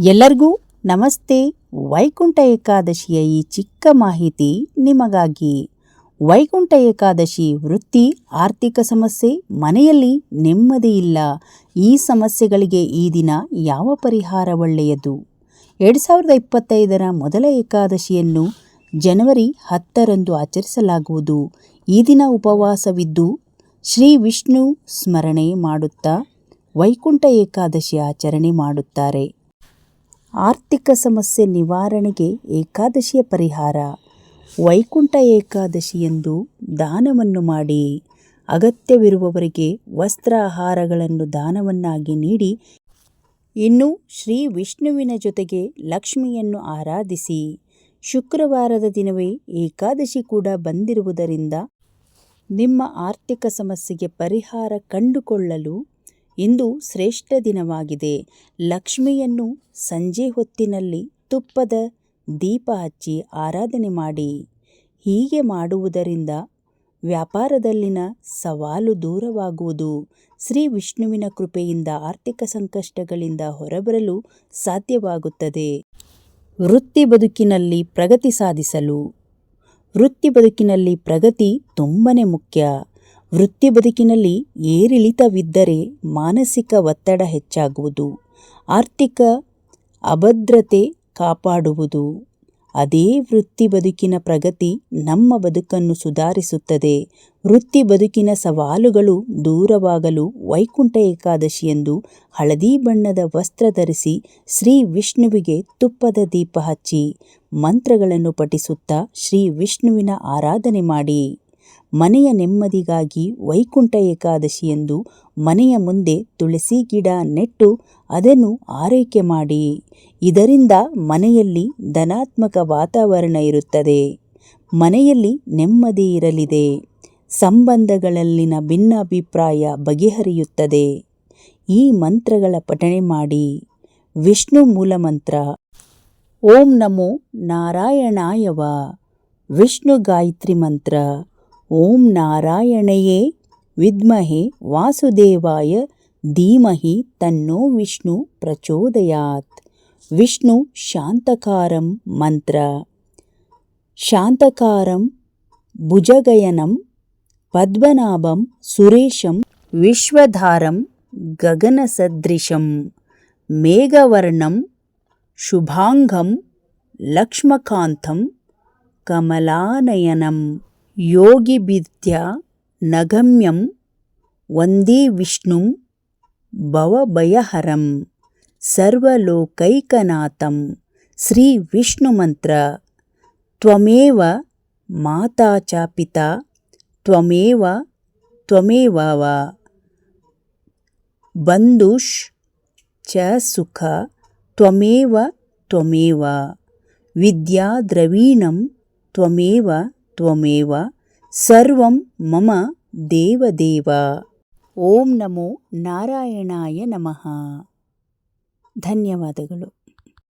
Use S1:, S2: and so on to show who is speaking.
S1: ಎಲ್ಲರಿಗೂ ನಮಸ್ತೆ. ವೈಕುಂಠ ಏಕಾದಶಿಯ ಈ ಚಿಕ್ಕ ಮಾಹಿತಿ ನಿಮಗಾಗಿ. ವೈಕುಂಠ ಏಕಾದಶಿ ವೃತ್ತಿ, ಆರ್ಥಿಕ ಸಮಸ್ಯೆ, ಮನೆಯಲ್ಲಿ ನೆಮ್ಮದಿ ಇಲ್ಲ. ಈ ಸಮಸ್ಯೆಗಳಿಗೆ ಈ ದಿನ ಯಾವ ಪರಿಹಾರ ಒಳ್ಳೆಯದು? ಎರಡು ಸಾವಿರದ ಇಪ್ಪತ್ತೈದರ ಮೊದಲ ಏಕಾದಶಿಯನ್ನು ಜನವರಿ ಹತ್ತರಂದು ಆಚರಿಸಲಾಗುವುದು. ಈ ದಿನ ಉಪವಾಸವಿದ್ದು ಶ್ರೀ ವಿಷ್ಣು ಸ್ಮರಣೆ ಮಾಡುತ್ತಾ ವೈಕುಂಠ ಏಕಾದಶಿ ಆಚರಣೆ ಮಾಡುತ್ತಾರೆ. ಆರ್ಥಿಕ ಸಮಸ್ಯೆ ನಿವಾರಣೆಗೆ ಏಕಾದಶಿಯ ಪರಿಹಾರ. ವೈಕುಂಠ ಏಕಾದಶಿಯಂದು ದಾನವನ್ನು ಮಾಡಿ ಅಗತ್ಯವಿರುವವರಿಗೆ ವಸ್ತ್ರ ಆಹಾರಗಳನ್ನು ದಾನವನ್ನಾಗಿ ನೀಡಿ ಇನ್ನು ಶ್ರೀ ವಿಷ್ಣುವಿನ ಜೊತೆಗೆ ಲಕ್ಷ್ಮಿಯನ್ನು ಆರಾಧಿಸಿ. ಶುಕ್ರವಾರದ ದಿನವೇ ಏಕಾದಶಿ ಕೂಡ ಬಂದಿರುವುದರಿಂದ ನಿಮ್ಮ ಆರ್ಥಿಕ ಸಮಸ್ಯೆಗೆ ಪರಿಹಾರ ಕಂಡುಕೊಳ್ಳಲು ಇಂದು ಶ್ರೇಷ್ಠ ದಿನವಾಗಿದೆ. ಲಕ್ಷ್ಮಿಯನ್ನು ಸಂಜೆ ಹೊತ್ತಿನಲ್ಲಿ ತುಪ್ಪದ ದೀಪ ಹಚ್ಚಿ ಆರಾಧನೆ ಮಾಡಿ. ಹೀಗೆ ಮಾಡುವುದರಿಂದ ವ್ಯಾಪಾರದಲ್ಲಿನ ಸವಾಲು ದೂರವಾಗುವುದು. ಶ್ರೀ ವಿಷ್ಣುವಿನ ಕೃಪೆಯಿಂದ ಆರ್ಥಿಕ ಸಂಕಷ್ಟಗಳಿಂದ ಹೊರಬರಲು ಸಾಧ್ಯವಾಗುತ್ತದೆ. ವೃತ್ತಿ ಬದುಕಿನಲ್ಲಿ ಪ್ರಗತಿ ಸಾಧಿಸಲು. ವೃತ್ತಿ ಬದುಕಿನಲ್ಲಿ ಪ್ರಗತಿ ತುಂಬನೇ ಮುಖ್ಯ. ವೃತ್ತಿ ಬದುಕಿನಲ್ಲಿ ಏರಿಳಿತವಿದ್ದರೆ ಮಾನಸಿಕ ಒತ್ತಡ ಹೆಚ್ಚಾಗುವುದು, ಆರ್ಥಿಕ ಅಭದ್ರತೆ ಕಾಪಾಡುವುದು. ಅದೇ ವೃತ್ತಿ ಬದುಕಿನ ಪ್ರಗತಿ ನಮ್ಮ ಬದುಕನ್ನು ಸುಧಾರಿಸುತ್ತದೆ. ವೃತ್ತಿ ಬದುಕಿನ ಸವಾಲುಗಳು ದೂರವಾಗಲು ವೈಕುಂಠ ಏಕಾದಶಿಯಂದು ಹಳದಿ ಬಣ್ಣದ ವಸ್ತ್ರ ಧರಿಸಿ ಶ್ರೀ ವಿಷ್ಣುವಿಗೆ ತುಪ್ಪದ ದೀಪ ಹಚ್ಚಿ ಮಂತ್ರಗಳನ್ನು ಪಠಿಸುತ್ತಾ ಶ್ರೀ ವಿಷ್ಣುವಿನ ಆರಾಧನೆ ಮಾಡಿ. ಮನೆಯ ನೆಮ್ಮದಿಗಾಗಿ ವೈಕುಂಠ ಏಕಾದಶಿಯಂದು ಮನೆಯ ಮುಂದೆ ತುಳಸಿ ಗಿಡ ನೆಟ್ಟು ಅದನ್ನು ಆರೈಕೆ ಮಾಡಿ. ಇದರಿಂದ ಮನೆಯಲ್ಲಿ ಧನಾತ್ಮಕ ವಾತಾವರಣ ಇರುತ್ತದೆ. ಮನೆಯಲ್ಲಿ ನೆಮ್ಮದಿ ಇರಲಿದೆ. ಸಂಬಂಧಗಳಲ್ಲಿನ ಭಿನ್ನಾಭಿಪ್ರಾಯ ಬಗೆಹರಿಯುತ್ತದೆ. ಈ ಮಂತ್ರಗಳ ಪಠಣೆ ಮಾಡಿ. ವಿಷ್ಣು ಮೂಲ ಮಂತ್ರ ಓಂ ನಮೋ ನಾರಾಯಣಾಯವ. ವಿಷ್ಣು ಗಾಯತ್ರಿ ಮಂತ್ರ. ॐ नारायणये विद्महे वासुदेवाय धीमहि तन्नो विष्णु प्रचोदयात् विष्णु शान्तकारं मन्त्र शान्तकारं भुजगयनं पद्मनाभं सुरेशं विश्वधारं गगनसदृशं मेघवर्णं शुभाङ्गं लक्ष्मकान्तं कमलानयनम् योगिबीत्या नगम्यं वन्दे विष्णुं भवभयहरं सर्वलोकैकनाथं श्रीविष्णुमन्त्र। त्वमेव माता च पिता त्वमेव त्वमेव वा। बन्धुष् च सुख त्वमेव त्वमेव। विद्याद्रवीणं त्वमेव ತ್ವಮೇವ ಸರ್ವಂ ಮಮ ದೇವದೇವ. ಓಂ ನಮೋ ನಾರಾಯಣಾಯ ನಮಃ. ಧನ್ಯವಾದಗಳು.